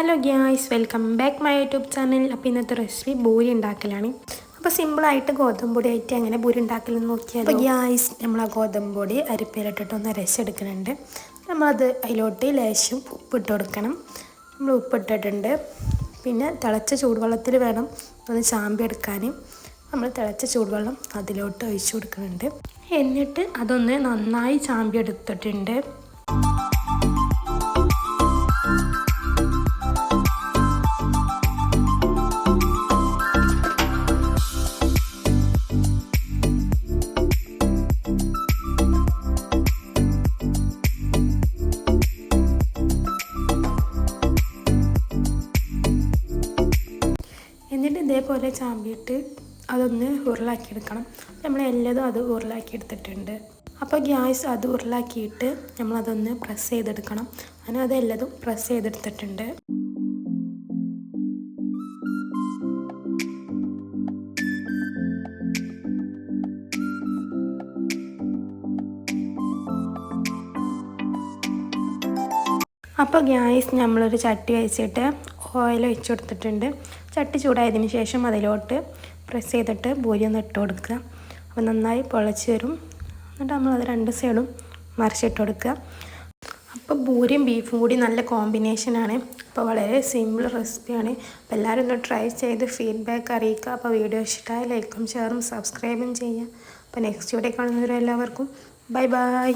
Hello guys welcome back my YouTube channel. അപ്പോൾ ഇന്നത്തെ recipe ബൂരി ഉണ്ടാക്കലാണ്. അപ്പോൾ സിമ്പിളായിട്ട് ഗോതമ്പ് പൊടി ആയിട്ട് അങ്ങനെ ബൂരി ഉണ്ടാക്കലെന്ന് നോക്കിയാൽ അപ്പോൾ ഗ്യാസ് നമ്മൾ ആ ഗോതമ്പ് പൊടി അരിപ്പയിലിട്ടിട്ട് ഒന്ന് അരച്ചെടുക്കുന്നുണ്ട്. നമ്മളത് അതിലോട്ട് ലേശം ഉപ്പിട്ട് കൊടുക്കണം. നമ്മൾ ഉപ്പിട്ടിട്ടുണ്ട്. പിന്നെ തിളച്ച ചൂടുവെള്ളത്തിൽ വേണം ഒന്ന് ചാമ്പി എടുക്കാൻ നമ്മൾ തിളച്ച ചൂടുവെള്ളം അതിലോട്ട് ഒഴിച്ചു കൊടുക്കുന്നുണ്ട്. എന്നിട്ട് അതൊന്ന് നന്നായി ചാമ്പി എന്നിട്ട് ഇതേപോലെ ചാമ്പിയിട്ട് അതൊന്ന് ഉരുളാക്കിയെടുക്കണം. നമ്മൾ എല്ലാതും അത് ഉരുളാക്കി എടുത്തിട്ടുണ്ട് അപ്പോൾ ഗ്യാസ് അത് ഉരുളാക്കിയിട്ട് നമ്മളതൊന്ന് പ്രസ് ചെയ്തെടുക്കണം. അങ്ങനെ അത് എല്ലാതും പ്രസ് ചെയ്തെടുത്തിട്ടുണ്ട്. അപ്പോൾ ഗ്യാസ് നമ്മളൊരു ചട്ടി വെച്ചിട്ട് ഓയിൽ ഒഴിച്ച് കൊടുത്തിട്ടുണ്ട്. ചട്ടി ചൂടായതിന് ശേഷം അതിലോട്ട് പ്രസ് ചെയ്തിട്ട് ബൂരി ഒന്ന് ഇട്ട് കൊടുക്കുക. അപ്പോൾ നന്നായി പൊളച്ച് വരും. എന്നിട്ട് അത് രണ്ട് സൈഡും മറിച്ചിട്ട് കൊടുക്കുക. അപ്പോൾ ബൂരിയും ബീഫും കൂടി നല്ല കോമ്പിനേഷനാണ് അപ്പോൾ വളരെ സിമ്പിൾ റെസിപ്പിയാണ് അപ്പോൾ എല്ലാവരും ഒന്ന് ട്രൈ ചെയ്ത് ഫീഡ്ബാക്ക് അറിയിക്കുക. അപ്പോൾ വീഡിയോ ഇഷ്ടമായി ലൈക്കും ഷെയറും സബ്സ്ക്രൈബും ചെയ്യുക. അപ്പോൾ നെക്സ്റ്റ് വീഡിയോ കാണുന്നവരും എല്ലാവർക്കും ബൈ ബൈ